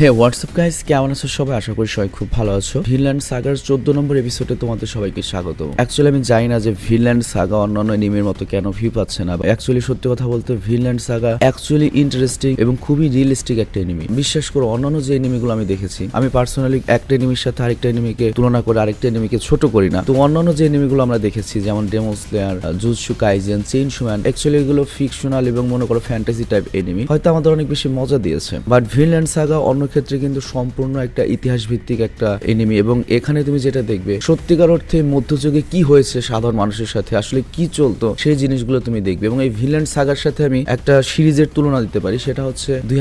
হে WhatsApp guys কেমন আছো সবাই? আশা করি সবাই খুব ভালো আছো। ভিনল্যান্ড সাগার চোদ্দ নম্বর এপিসোডে তোমাদের সবাইকে স্বাগত। অ্যাকচুয়ালি আমি জানি না যে ভিনল্যান্ড সাগা অন্যান্য এনিমের মতো কেন ভিউ পাচ্ছে না অ্যাকচুয়ালি সত্যি কথা বলতে ভিনল্যান্ড সাগা অ্যাকচুয়ালি ইন্টারেস্টিং এবং খুবই রিয়েলিস্টিক একটা এনিমি বিশ্বাস করো, অন্যান্য যে এনিমিগুলো আমি দেখেছি, আমি পার্সোনালি একটা এনিমির সাথে আরেকটা এনিমিকে তুলনা করে আরেকটা এনিমিকে ছোট করি না। তো অন্যান্য যে এনিমিগুলো আমরা দেখেছি, যেমন ডেমোস প্লেয়ার জুজসু কাইজেন চেইন সুম্যান অ্যাকচুয়ালি এগুলো ফিকশনাল এবং মনে করো ফ্যান্টাসি টাইপ এনিমি হয়তো আমাদের অনেক বেশি মজা দিয়েছে। বাট ভিনল্যান্ড সাগা অন্য ক্ষেত্রে কিন্তু সম্পূর্ণ একটা ইতিহাস ভিত্তিক একটা এনিমি এবং এখানে তুমি যেটা দেখবে, সত্যিকার অর্থে মধ্যযুগে কি হয়েছে সাধারণ মানুষের সাথে, আসলে কি চলতো, সেই জিনিসগুলো তুমি দেখবে। এবং এই ভিনল্যান্ড সাগার সাথে আমি একটা সিরিজের তুলনা দিতে পারি, সেটা হচ্ছে দুই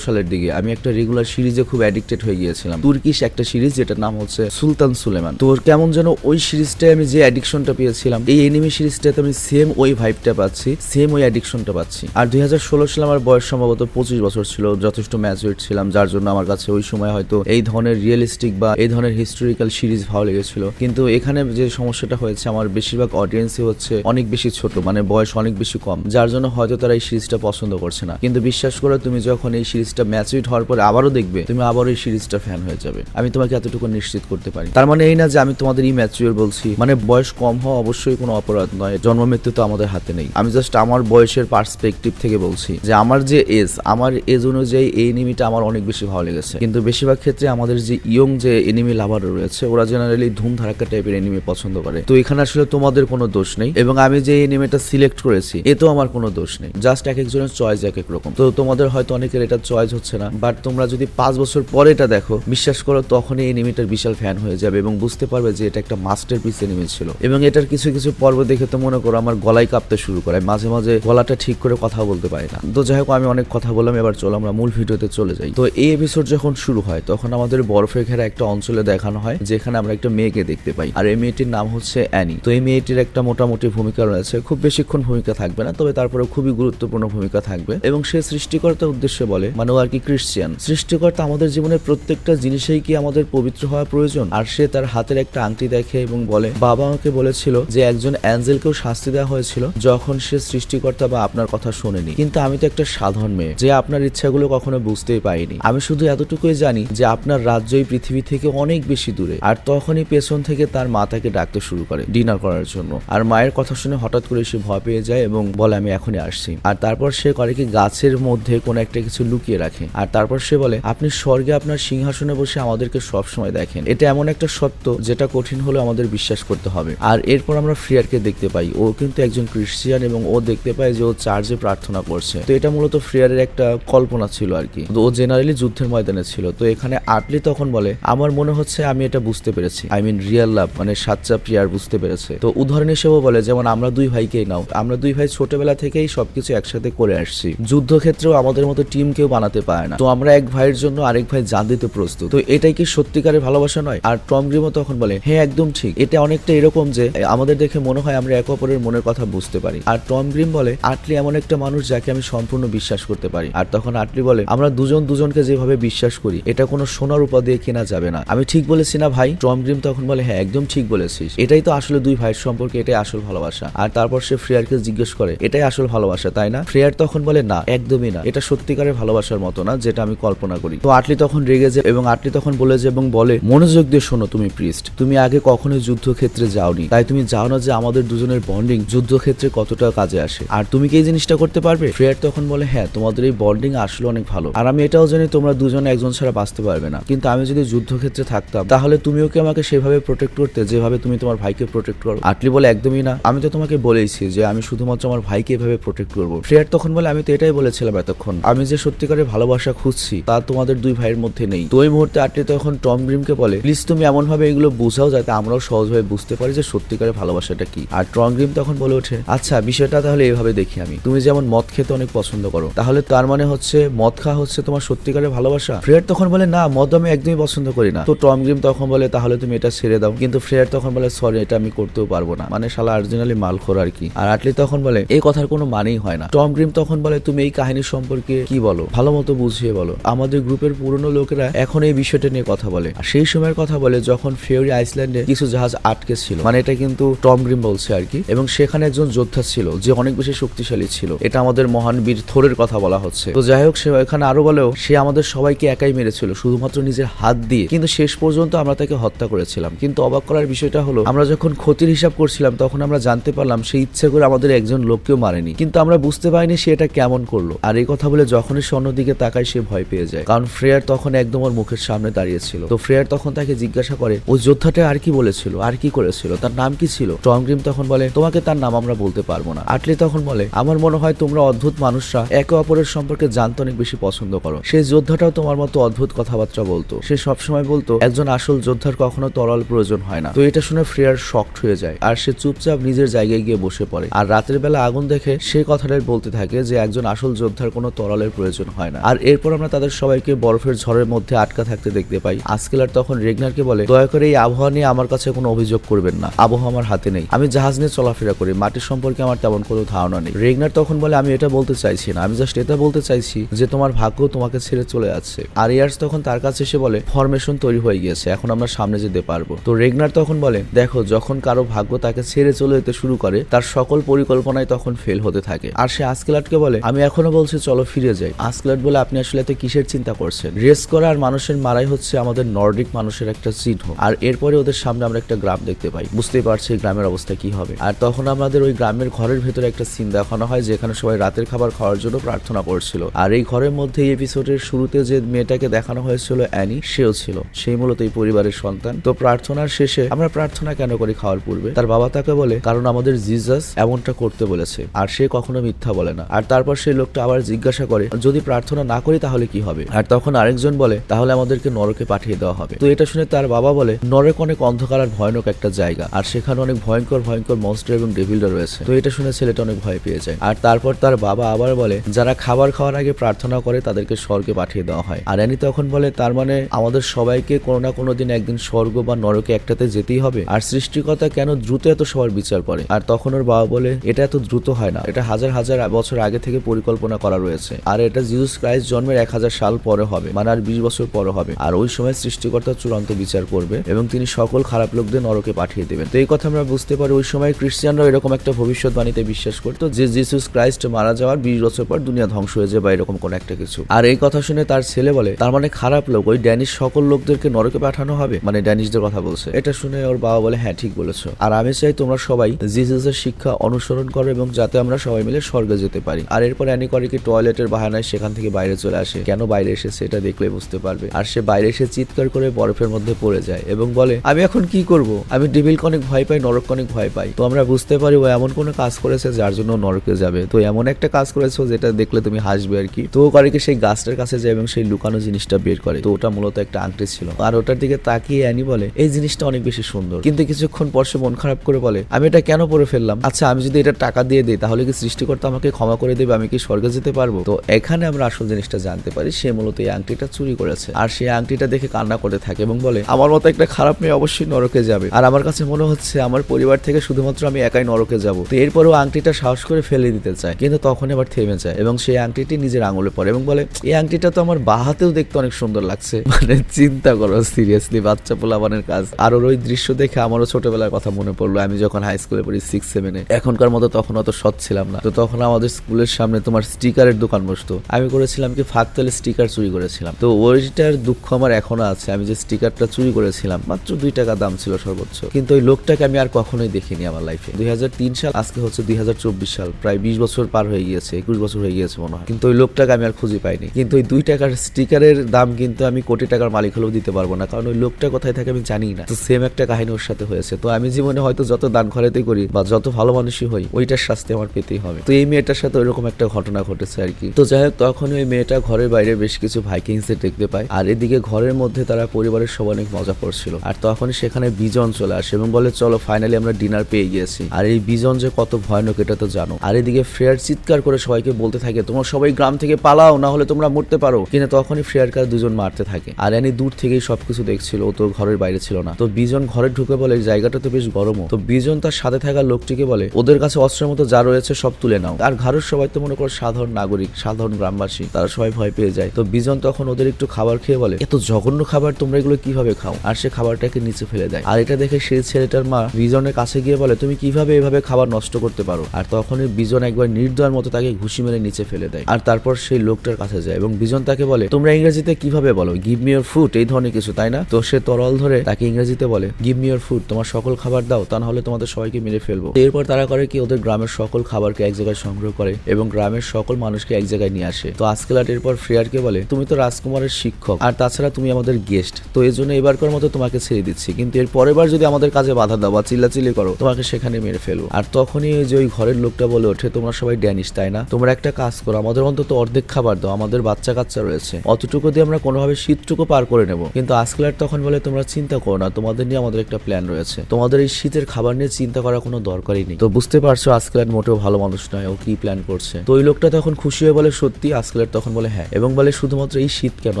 সালের দিকে। আমি একটা রেগুলার সিরিজে খুব অ্যাডিক্টেড হয়ে গিয়েছিলাম। তুর্কিশ একটা সিরিজ, যেটার নাম হচ্ছে সুলতান সুলেমান। তো কেমন যেন ওই সিরিজটায় আমি যে অ্যাডিকশনটা পেয়েছিলাম, এই এনিমি সিরিজটাতে আমি সেম ওই ভাইবটা পাচ্ছি সেম ওই অ্যাডিকশনটা পাচ্ছি। আর দুই হাজার ষোলো সালে আমার বয়স সম্ভবত পঁচিশ বছর ছিল, যথেষ্ট ম্যাচুইড ছিলাম, যার জন্য আমার কাছে ওই সময় হয়তো এই ধরনের রিয়েলিস্টিক বা এই ধরনের হিস্টোরিক্যাল সিরিজ ভালো লেগেছিল। কিন্তু এখানে যে সমস্যাটা হয়েছে, আমার বেশিরভাগ অডিয়েন্সই হচ্ছে অনেক বেশি ছোট মানে বয়স অনেক বেশি কম, যার জন্য হয়তো তারা এই সিরিজটা পছন্দ করছে না। কিন্তু বিশ্বাস করো, তুমি যখন এই সিরিজটা ম্যাচুইড হওয়ার পরে আবারও দেখবে, তুমি আবারও এই সিরিজটা ফ্যান হয়ে যাবে। আমি তোমাকে এতটুকু নিশ্চিত করতে পারি। তার মানে এই না যে আমি তোমাদের এই ম্যাচুয়ার বলছি মানে বয়স কম হওয়া অবশ্যই কোনো অপরাধ নয়, জন্ম মৃত্যু তো আমাদের হাতে নেই। আমি জাস্ট আমার বয়সের পার্সপেক্টিভ থেকে বলছি যে আমার যে এজ আমার এজ অনুযায়ী এই এনিমিটা আমার অনেক বেশি ভালো লেগেছে। কিন্তু বেশিরভাগ ক্ষেত্রে আমাদের যে ইয়ং যে এনিমি লাভার রয়েছে, ওরা জেনারেলি ধুম ধারাক্কা টাইপের এনিমি পছন্দ করে। তো এখানে আসলে তোমাদের কোনো দোষ নেই এবং আমি যে এনিমিটা সিলেক্ট করেছি এতেও আমার কোনো দোষ নেই। জাস্ট এক একজনের চয়েস এক এক রকম। তো তোমাদের হয়তো অনেকের এটা চয়েস হচ্ছে না বাট তোমরা যদি পাঁচ বছর পরে এটা দেখো, বিশ্বাস করো তখন এই এনিমিটার বিশাল ফ্যান হয়ে যাবে এবং বুঝতে পারবে যে এটা একটা মাস্টার পিস এনিমি ছিল। এবং এটার কিছু কিছু পর্ব দেখে তো মনে করো আমার গলায় কাঁপতে শুরু করে, মাঝে মাঝে গলাটা ঠিক করে কথা বলতে পারি না। তো যাই হোক, আমি অনেক কথা বললাম, এবার চলো আমরা মূল ভিডিওতে চলে যাই। তো এই এপিসোড যখন শুরু হয়, তখন আমাদের বরফে ঘেরা একটা অঞ্চলে দেখানো হয়, যেখানে আমরা একটা মেয়েকে দেখতে পাই। আর এই মেয়েটির নাম হচ্ছে অ্যানি। তো এই মেয়েটির একটা মোটামুটি ভূমিকা রয়েছে। খুব বেশিক্ষণ ভূমিকা থাকবে না, তবে তারপরে খুবই গুরুত্বপূর্ণ ভূমিকা থাকবে। এবং সে সৃষ্টিকর্তার উদ্দেশ্যে বলে মানে আর কি ক্রিশ্চিয়ান সৃষ্টিকর্তা আমাদের জীবনের প্রত্যেকটা জিনিসেই কি আমাদের পবিত্র হওয়া প্রয়োজন? আর সে তার হাতের একটা আংটি দেখে এবং বলে, বাবা আমাকে বলেছিল যে একজন অ্যাঞ্জেলকেও শাস্তি দেওয়া হয়েছিল যখন সে সৃষ্টিকর্তা বা আপনার কথা শোনেনি। কিন্তু আমি তো একটা সাধারণ মেয়ে, যে আপনার ইচ্ছাগুলো কখনো বুঝতেই পাইনি আমি শুধু এতটুকুই জানি যে আপনার রাজ্য এই পৃথিবী থেকে অনেক বেশি দূরে। আর তখনই পেছন থেকে তার মা তাকে ডাকতে শুরু করে ডিনার করার জন্য। আর মায়ের কথা শুনে হঠাৎ করে সে ভয় পেয়ে যায় এবং বলে, আমি এখনই আসছি। আর তারপর সে করে কি গাছের মধ্যে কোনো একটা কিছু লুকিয়ে রাখে। আর তারপর সে বলে, আপনি স্বর্গে আপনার সিংহাসনে বসে আমাদেরকে সব সময় দেখেন। এটা এমন একটা সত্য যেটা কঠিন হলে আমাদের বিশ্বাস করতে হবে। আর এরপর আমরা ফ্রিয়ারকে দেখতে পাই। ও কিন্তু একজন ক্রিশ্চিয়ান এবং ও দেখতে পায় যে ও চার্জে প্রার্থনা করছে। তো এটা মূলত ফ্রিয়ারের একটা কল্পনা ছিল আর কি। ও জেনারেলি যুদ্ধের ময়দানে ছিল। তো এখানে আটলি তখন বলে, আমার মনে হচ্ছে আমি এটা বুঝতে পেরেছি। আই মিন রিয়েল লাভ মানে সাচ্চা প্রিয়ার বুঝতে পেরেছে। তো উদাহরণ হিসেবে বলে, যেমন আমরা দুই ভাইকেই নাও। আমরা দুই ভাই ছোটবেলা থেকেই সবকিছু একসাথে করে আসছি। যুদ্ধক্ষেত্রেও আমাদের মতো টিম কেউ বানাতে পারে না। তো আমরা এক ভাইয়ের জন্য আরেক ভাই জান দিতে প্রস্তুত। তো এটাই কি সত্যিকারের ভালোবাসা নয়? আর টম গ্রিমও তখন বলে হ্যাঁ একদম ঠিক। এটা অনেকটা এরকম যে, আমাদের দেখে মনে হয় আমরা একে অপরের মনের কথা বুঝতে পারি। আর টম গ্রিম বলে, আটলি এমন একটা মানুষ যাকে আমি সম্পূর্ণ বিশ্বাস করতে পারি। আর তখন আটলি বলে, আমরা দুজন দুজনকে যেভাবে বিশ্বাস করি, এটা কোনো সোনার উপা দিয়ে কেনা যাবে না। আমি ঠিক বলেছি না ভাই? টম গ্রিম তখন বলে হ্যাঁ একদম ঠিক বলেছিস। এটাই তো আসলে দুই ভাইয়ের সম্পর্কে, এটাই আসল ভালোবাসা। আর তারপর সে ফ্রেয়ারকে জিজ্ঞেস করে, এটাই আসল ভালোবাসা, তাই না? ফ্রেয়ার তখন বলে, না, একদমই না। এটা সত্যিকারের ভালোবাসার মতো না, যেটা আমি কল্পনা করি। তো আটলি তখন রেগে যায় এবং আটলি তখন বলে যে, এবং বলে, মনোযোগ দিয়ে শোনো তুমি প্রিস্ট, তুমি আগে কখনোই যুদ্ধক্ষেত্রে যাওনি। তাই তুমি যাও না যে আমাদের দুজনের বন্ডিং যুদ্ধক্ষেত্রে কতটা কাজে আসে। আর তুমি কি এই জিনিসটা করতে পারবে? ফ্রেয়ার তখন বলে হ্যাঁ তোমাদের এই বন্ডিং আসলে অনেক ভালো। আর আমি এটাও জানি তোমরা দুজনে একজন ছাড়া বাঁচতে পারবে না। কিন্তু আমি যদি যুদ্ধক্ষেত্রে থাকতাম, তাহলে তুমিও কি আমাকে সেভাবে প্রোটেক্ট করতে, যেভাবে তুমি তোমার ভাইকে প্রোটেক্ট করো? আটলি বলে একদমই না। আমি তো তোমাকে বলেইছি যে আমি শুধুমাত্র আমার ভাইকে এভাবে প্রোটেক্ট করব। ফ্রেয়ার তখন বলে, আমি তো এটাই বলেছিলাম এতক্ষণ। আমি যে সত্যিকারের ভালোবাসা খুঁজছি, তা তোমাদের দুই ভাইয়ের মধ্যে নেই। তো ওই মুহূর্তে আটলি তখন টম গ্রিমকে বলে, প্লিজ তুমি এমন ভাবে এগুলো বুঝাও যাতে আমরাও সহজভাবে বুঝতে পারি যে সত্যিকারের ভালোবাসাটা কি। আর টম গ্রিম তখন বলে ওঠে আচ্ছা বিষয়টা তাহলে এভাবে দেখি আমি। তুমি যেমন মদ খেতে অনেক পছন্দ করো, তাহলে তার মানে হচ্ছে মদ খাওয়া হচ্ছে তোমার সত্যিকারের ভালোবাসা? ফ্রেয়ার তখন বলে, না, মদ আমি একদমই পছন্দ করি না। তো টম গ্রিম তখন বলে, তাহলে তুমি এটা ছেড়ে দাও। কিন্তু ফ্রেয়ার তখন বলে, সরি, এটা আমি করতেও পারব না। মানে শালা অরিজিনালি মালখোর আর কি। আর আটলি তখন বলে, এই কথার কোনো মানেই হয় না। টম গ্রিম তখন বলে, তুমি এই কাহিনী সম্পর্কে কি বলো? ভালো মতো বুঝিয়ে বলো। আমাদের গ্রুপের পুরনো লোকেরা এখন এই বিষয়টা নিয়ে কথা বলে। আর সেই সময়ের কথা বলে, যখন ফিওরি আইসল্যান্ডে কিছু জাহাজ আটকে ছিল মানে এটা কিন্তু টম গ্রিম বলছে আর কি। এবং সেখানে একজন যোদ্ধা ছিল, যে অনেক বেশি শক্তিশালী ছিল। এটা আমাদের মহান বীর থোরের কথা বলা হচ্ছে। তো যাই হোক, সে এখানে আরও বলেও, সে আমাদের সবাইকে একাই মেরেছিল, শুধুমাত্র নিজের হাত দিয়ে। কিন্তু শেষ পর্যন্ত আমরা তাকে হত্যা করেছিলাম। কিন্তু অবাক করার বিষয়টা হলো, আমরা যখন ক্ষতির হিসাব করছিলাম, তখন আমরা জানতে পারলাম সে ইচ্ছে করে আমাদের একজন লোককেও মারেনি। কিন্তু আমরা বুঝতে পারিনি সে এটা কেমন করল। আর এই কথা বলে যখনই সে অন্যদিকে তাকায়, সে ভয় পেয়ে যায়। কারণ ফ্রেয়ার তখন একদম ওর মুখের সামনে দাঁড়িয়েছিল। তো ফ্রেয়ার তখন তাকে জিজ্ঞাসা করে ওই যোদ্ধাটা আর কি বলেছিল? আর কি করেছিল? তার নাম কি ছিল? টমগ্রিম তখন বলে, তোমাকে তার নাম আমরা বলতে পারব না। আটলি তখন বলে, আমার মনে হয় তোমরা অদ্ভুত মানুষরা একে অপরের সম্পর্কে জানতে অনেক বেশি পছন্দ করো। সেই যোদ্ধাটাও তোমার মতো অদ্ভুত কথাবার্তা বলতো। সে সবসময় বলতো, একজন আসল যোদ্ধার কখনো তরল প্রয়োজন হয় না। তো এটা শুনে ফ্রেয়ার শকড হয়ে যায়, আর সে চুপচাপ নিজের জায়গায় গিয়ে বসে পড়ে। আর রাতের বেলা আগুন দেখে সে কথাটাই বলতে থাকে যে, একজন আসল যোদ্ধার কোনো তরলের প্রয়োজন হয় না। আর এরপর আমরা তাদের সবাইকে বরফের ঝড়ের মধ্যে আটকা থাকতে দেখতে পাই। আজকেলার তখন রেগনারকে বলে, দয়া করে এই আবহাওয়া নিয়ে আমার কাছে কোনো অভিযোগ করবেন না। আবহাওয়া আমার হাতে নেই। আমি জাহাজ নিয়ে চলাফেরা করি। মাটির সম্পর্কে আমার তেমন কোনো ধারণা নেই। রেগনার তখন বলে, আমি এটা বলতে চাইছি না। আমি জাস্ট এটা বলতে চাইছি যে, তোমার ভাগ্য তোমাকে ছেড়ে চলে যাচ্ছে। আর ইয়ার্স তখন তার কাছে এসে বলে ফরমেশন তৈরি হয়ে গিয়েছে, এখন আমরা সামনে যেতে পারব। তো রেগনার তখন বলে, দেখো, যখন কারও ভাগ্য তাকে ছেড়ে চলে যেতে শুরু করে, তার সকল পরিকল্পনায় তখন ফেল হতে থাকে। আর সে আজকেলাটকে বলে, আমি এখনও বলছি, চলো ফিরে যাই। আজকেলাট বলে, আপনি আসলে এত কিসের চিন্তা করছেন? রেস করা আর মানুষের মারাই হচ্ছে আমাদের নর্ডিক মানুষের একটা চিহ্ন। আর এরপরে ওদের সামনে আমরা একটা গ্রাম দেখতে পাই। বুঝতেই পারছি গ্রামের অবস্থা কি হবে। আর তখন আমাদের ওই গ্রামের ঘরের ভেতরে একটা সিন দেখানো হয়, যেখানে সবাই রাতের খাবার খাওয়ার জন্য প্রার্থনা করছিল। আর এই ঘরের মধ্যে এই এপিসোডের শুরুতে যে মেয়েটাকে দেখানো হয়েছিল অ্যানি, সেও ছিল। সেই মূলত এই পরিবারের সন্তান। তো প্রার্থনার শেষে আমরা প্রার্থনা কেন করি খাওয়ার পূর্বে? তার বাবা তাকে বলে, কারণ আমাদের জিজাস এমনটা করতে বলেছে, আর সে কখনো মিথ্যা বলে না। আর তারপর সেই লোকটা আবার জিজ্ঞাসা করে, যদি প্রার্থনা না করি তাহলে কি হবে? আর তখন আরেকজন বলে, তাহলে আমাদেরকে নরকে পাঠিয়ে দেওয়া হবে। তো এটা শুনে তার বাবা বলে, নরক অনেক অন্ধকার আর ভয়ানক একটা জায়গা, আর সেখানে অনেক ভয়ঙ্কর ভয়ঙ্কর মনস্টার এবং ডেভিলরা রয়েছে। তো এটা শুনে ছেলেটা অনেক ভয় পেয়ে যায়। আর তারপর তার বাবা আবার বলে, যারা খাবার খাওয়ার আগে প্রার্থনা করে তাদেরকে স্বর্গে পাঠিয়ে দেওয়া হয়। আর অ্যানি তখন বলে, তার মানে আমাদের সবাইকে কোনো না কোনো দিন একদিন স্বর্গ বা নরকে একটাতে যেতেই হবে? আর সৃষ্টিকর্তা কেন দ্রুত এত সবার বিচার করে? আর তখন ওর বাবা বলে, এটা এত দ্রুত হয় না। এটা হাজার হাজার বছর আগে থেকে পরিকল্পনা করা রয়েছে। আর এটা জিজুস ক্রাইস্ট জন্মের এক হাজার সাল পরে হবে। মানে আর বিশ বছর পরে হবে। আর ওই সময় সৃষ্টিকর্তা চূড়ান্ত বিচার করবে এবং তিনি সকল খারাপ লোকদের নরকে পাঠিয়ে দেবেন। তো এই কথা আমরা বুঝতে পারি, ওই সময় খ্রিস্টানরা এরকম একটা ভবিষ্যৎবাণীতে বিশ্বাস করতো যে জিসুস ক্রাইস্ট মারা যাওয়ার বিশ বছর পর দুনিয়া ধ্বংস হয়ে যাবে বা এরকম কোন একটা কিছু। আর এই কথা শুনে তার ছেলে বলে, তার মানে খারাপ লোক। ওই ড্যানিশ সকল লোকদেরকে নরকে পাঠানো হবে? মানে ড্যানিশদের কথা বলছে। এটা শুনে ওর বাবা বলে হ্যাঁ ঠিক বলেছ। আর আমি চাই তোমরা সবাই জিসাসের শিক্ষা অনুসরণ করো এবং যাতে আমরা সবাই মিলে স্বর্গে যেতে পারি। আর এরপর কি টয়লেটের বাহানায় সেখান থেকে বাইরে চলে আসে। কেন বাইরে এসেছে এটা দেখলে বুঝতে পারবে। আর সে বাইরে এসে চিৎকার করে বরফের মধ্যে পড়ে যায় এবং বলে, আমি এখন কি করব? আমি ডেভিলকে অনেক ভয় পাই নরক অনেক ভয় পাই। তো আমরা বুঝতে পারি ও এমন কোনো কাজ করেছে যার জন্য নরকে যাবে। তো এমন একটা কাজ করেছ যেটা দেখলে তুমি হাসবে আর কি। তো করে কি সেই গাছটার কাছে যায় এবং সেই লুকানো জিনিসটা বের করে। তো ওটা মূলত একটা আংটি ছিল। আর ওটার দিকে তাকিয়ে অ্যানি বলে, এই জিনিসটা অনেক বেশি সুন্দর। কিন্তু কিছুক্ষণ পর সে মন খারাপ করে বলে, আমি এটা কেন পরে ফেললাম? আচ্ছা আমি যদি এটা টাকা দিয়ে দিই, তাহলে কি সৃষ্টিকর্তা আমাকে ক্ষমা করে দেবে? আমি কি স্বর্গে যেতে পারব? তো এখানে আমরা আসল জিনিসটা জানতে পারি, সে মূলত এই আংটিটা চুরি করেছে। আর সেই আংটিটা দেখে কান্না করতে থাকে এবং বলে, আমার মতো একটা খারাপ মেয়ে অবশ্যই নরকে যাবে। আর আমার কাছে মনে হচ্ছে আমার পরিবার থেকে শুধুমাত্র আমি একাই নরকে যাব। তো এরপরও আংটিটা সাহস করে ফেলে দিতে চায়, কিন্তু তখন এবার থেমে যায় এবং সেই আংটিটি নিজের আঙুলে পড়ে এবং বলে, এই আংটিটা তো আমার বাহাতেও দেখতে অনেক সুন্দর লাগছে। মানে চিন্তা করো সিরিয়াসলি বাচ্চা পোলাবানের কাজ। আর ওর ওই দৃশ্য দেখে আমারও ছোটবেলার কথা মনে পড়ল। আমি যখন হাই স্কুলে পড়ি সিক্স সেভেনে এখনকার মতো তখন অত সৎ ছিলাম না। তো তখন আমাদের স্কুলের সামনে তোমার স্টিকারের দোকান বসতো। আমি করেছিলাম কি, ফাঁক তেলে স্টিকার চুরি করেছিলাম। তো ওইটার দুঃখ আমার এখনও আছে। আমি যে স্টিকারটা চুরি করেছিলাম, মাত্র দুই টাকা দাম ছিল সর্বোচ্চ। কিন্তু ওই লোকটাকে আমি আর কখনোই দেখিনি আমার লাইফে দুই হাজার তিন সাল, আজকে হচ্ছে দুই হাজার চব্বিশ সাল। প্রায় বিশ বছর পার হয়ে গিয়েছে, একুশ বছর হয়ে গিয়েছে মনে হয়। কিন্তু ওই লোকটাকে আমি আর খুঁজে পাইনি। কিন্তু ওই দুই টাকার স্টিকারের দাম কিন্তু আমি কোটি টাকার মালিক হলেও দিতে পারব না, কারণ ওই লোকটা কোথায় থাকে আমি জানি না। তো সেম একটা কাহিনী ওর সাথে হয়েছে। তো আমি জীবনে হয়তো যত দান খরাতে করি বা যত ভালো মানুষই হই, ওইটার শাস্তি আমার পেতেই হবে। তো এই মেয়েটার সাথে ওইরকম একটা ঘটনা ঘটেছে আর কি। তো যাই হোক তখন ওই মেয়েটা ঘরের বাইরে বেশ কিছু ভাইকিংস দেখতে পায়। আর এদিকে ঘরের মধ্যে তারা পরিবারের সব অনেক মজা করছিল। আর তখন সেখানে বিজন চলে আসে এবং বলে, চলো ফাইনালি আমরা ডিনার পেয়ে গিয়েছি। আর এই বিজন যে কত ভয়ানক, এটা তো জানো। আর এদিকে ফ্রেয়ার চিৎকার করে সবাইকে বলতে থাকে, তোমরা সবাই গ্রাম থেকে পালাও, না হলে তোমরা মরতে পারো। কিন্তু তখনই ফ্রেয়ার কার দুজন মারতে থাকে। আর অ্যানি দূর থেকেই সবকিছু দেখছিল ও তো ঘরের বাইরে ছিল না। তো বিজন ঘরে ঢুকে বলে, জায়গাটা তো বেশ গরমও। তো বিজন তার সাথে থাকা লোকটিকে বলে, ওদের কাছে অস্ত্রের মতো যা রয়েছে সব তুলে নাও। আর ঘরের সবাই তো মনে করো সাধারণ নাগরিক, সাধারণ গ্রামবাসী, তারা সবাই ভয় পেয়ে যায়। তো বিজন তখন ওদের একটু খাবার খেয়ে বলে, এত জঘন্য খাবার, তোমরা এগুলো কীভাবে খাও? আর সে খাবারটাকে নিচে ফেলে দেয়। আর এটা দেখে সেই ছেলেটার মা বিজনের কাছে গিয়ে বলে, তুমি কীভাবে এভাবে খাবার নষ্ট করতে পারো? আর তখনই বিজন একবার নির্দয়ের মতো তাকে ঘুষি মেরে নিচে ফেলে দেয়। আর তারপর সেই লোকটার কাছে যায় এবং বিজন তাকে বলে, তোমরা ইংরেজিতে কীভাবে বলো? গিভ মি ইউর ফুড এই ধরনের কিছু, তাই না? তো সে তরল ধরে তাকে ইংরেজিতে বলে গিভ মি ইউর ফুড তোমার সকল খাবার দাও, তা না হলে তোমাদের সবাইকে মেরে ফেলব। এরপর তারা করে কি, ওদের গ্রামের সকল খাবারকে এক জায়গায় সংগ্রহ করে এবং গ্রামের সকল মানুষকে এক জায়গায় নিয়ে আসে। তো আজকেলাট এরপর ফ্রেয়ারকে বলে, তুমি তো রাজকুমারের শিক্ষক, আর তাছাড়া তুমি আমাদের গেস্ট তো এই জন্য এবারকার মতো তোমাকে ছেড়ে দিচ্ছি। কিন্তু এর পরের বার যদি আমাদের কাজে বাধা দাও বা চিল্লাচিল্লি করো, তোমাকে সেখানে মেরে ফেলব। আর তখনই ওই যে ওই ঘরের লোকটা বলে ওঠে, তোমরা সবাই ড্যানিশ তাই না? তোমরা একটা কাজ করো, আমাদের অন্তত অর্ধেক খাবার দাও, আমাদের বাচ্চা কাচ্চা রয়েছে। অতটুকু দিয়ে আমরা কোনোভাবে শীতটুকু পার করে নেব। কিন্তু আজকেলার তখন বলে, তোমরা চিন্তা করো না, তোমাদের নিয়ে আমাদের একটা প্ল্যান রয়েছে। তোমাদের এই শীতের খাবার নিয়ে চিন্তা করার কোনো দরকারই নেই। তো বুঝতে পারছ আজকেলার মোটেও ভালো মানুষ নয়, ও কি প্ল্যান করছে? তো ওই লোকটা তখন খুশি হয়ে বলে, সত্যি? আজকেলার তখন বলে হ্যাঁ। এবং বলে, শুধুমাত্র এই শীত কেন?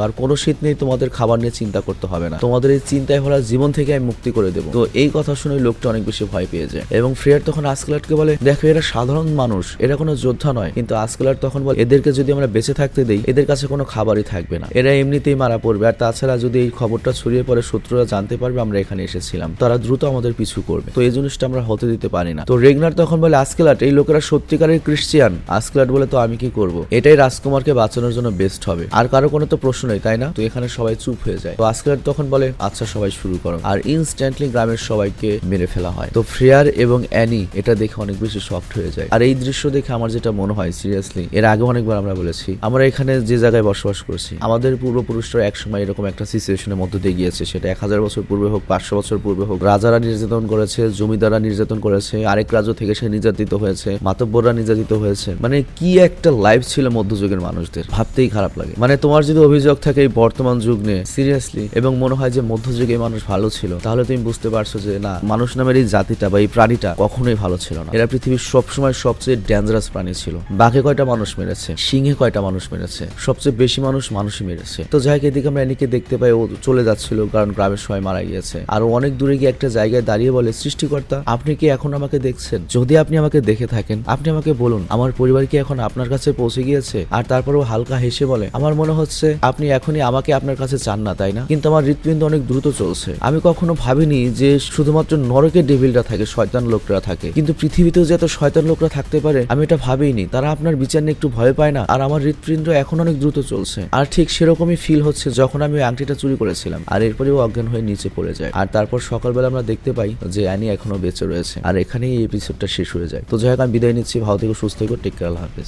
আর কোনো শীত নেই তোমাদের খাবার নিয়ে চিন্তা করতে হবে না। তোমাদের এই চিন্তায় ভরা জীবন থেকে আমি মুক্তি করে দেবো। তো এই কথা শুনে লোকটা অনেক বেশি ভয় পেয়ে যায়। এবং ফ্রেয়ার তখন আজকেলারকে বলে, দেখো, এরা সাধারণ মানুষ। এরা কোনো যোদ্ধা নয়। কিন্তু আজকেলার তখন বলে, এদেরকে যদি আমরা বেঁচে থাকতে দেই, এদের কাছে কোনো খাবারই থাকবে না। এরা এমনিতেই মারা পড়বে। আর তাছাড়া যদি এই খবরটা ছড়িয়ে পড়ে, শত্রুরা জানতে পারবে আমরা এখানে এসেছিলাম। তারা দ্রুত আমাদের পিছু করবে। তো এই জিনিসটা আমরা হতে দিতে পারি না। তো রেগনার তখন বলে আজকেলাট এই লোকেরা সত্যিকারের ক্রিশ্চিয়ান। আজকেলাট বলে, তো আমি কি করব? এটাই রাজকুমারকে বাঁচানোর জন্য বেস্ট হবে। আর কারও কোনো তো প্রশ্ন নেই, তাই না? তো এখানে সবাই চুপ হয়ে যায়। তো আজকেলাট তখন বলে আচ্ছা সবাই শুরু করো। আর ইনস্ট্যান্টলি গ্রামের সবাইকে মেরে ফেলা হয়। তো ফ্রেয়ার এবং অ্যানি, এটা দেখে অনেক বেশি সফট হয়ে যায়। আর এই দৃশ্য দেখে আমার যেটা মনে হয় সিরিয়াসলি এর আগে অনেকবার আমরা বলেছি, আমরা এখানে যে জায়গায় বসবাস করছি। আমাদের পূর্বপুরুষরা একসময় এরকম একটা সিচুয়েশনের মধ্যে দিয়ে গিয়েছে। সেটা এক হাজার বছর পূর্বে হোক, পাঁচশো বছর পূর্বে হোক, রাজারা নির্যাতন করেছে, জমিদাররা নির্যাতন করেছে, আরেক রাজ্য থেকে সে নির্যাতিত হয়েছে, মাতব্বররা নির্যাতিত হয়েছে। মানে কি একটা লাইফ ছিল মধ্যযুগের মানুষদের। ভাবতেই খারাপ লাগে। মানে তোমার যদি অভিযোগ থাকে এই বর্তমান যুগ নিয়ে সিরিয়াসলি এবং মনে হয় যে মধ্যযুগে মানুষ ভালো ছিল, তাহলে তুমি বুঝতে পারছ যে না, মানুষ নামের এই জাতিটা বা এই প্রাণীটা কখনোই ভালো ছিল না। এরা পৃথিবীর সবসময় সবচেয়ে ডেঞ্জারাস প্রাণী ছিল। বাঘে কয়টা মানুষ মেরেছে? সিংহে কয়টা মানুষ মেরেছে? সবচেয়ে বেশি মানুষ মানুষই মেরেছে। তো যাই এদিকে আমরা এনিকে দেখতে পাই, ও চলে যাচ্ছিল কারণ গ্রামের সবাই মারা গিয়েছে। আর অনেক দূরে গিয়ে একটা জায়গায় দাঁড়িয়ে বলে, সৃষ্টিকর্তা, আপনি কি এখন আমাকে দেখছেন? যদি আপনি আমাকে দেখে থাকেন, আপনি আমাকে বলুন, আমার পরিবার কি এখন আপনার কাছে পৌঁছে গিয়েছে? আর তারপরেও হালকা হেসে বলে, আমার মনে হচ্ছে আপনি এখনই আমাকে আপনার কাছে চান না, তাই না? কিন্তু আমার হৃৎপিণ্ড অনেক দ্রুত চলছে। আমি কখনো ভাবিনি যে শুধুমাত্র নরকে ডেভিলরা থাকে, শয়তান লোকরা থাকে। কিন্তু পৃথিবীতেও যে এত শয়তান লোকরা থাকতে পারে, আমি এটা ভাবিনি। তারা আপনার বিচার নিয়ে একটু ভয় পায় না। আর আমার হৃৎপিণ্ড এখন অনেক দ্রুত চলছে। আর ঠিক সেরকমই ফিল হচ্ছে যখন আমি ওই আংটিটা চুরি করেছিলাম। আর এরপরে ও অজ্ঞান হয়ে নিচে পড়ে যায়। আর তারপর সকালবেলা আমরা দেখতে পাই যে অ্যানি এখনও বেঁচে রয়েছে। আর এখানেই এপিসোডটা শেষ হয়ে যায়। তো যাই হোক, আমি বিদায় নিচ্ছি। ভালো থেকে, সুস্থ থেকে। টেক কেয়ার হাফেজ।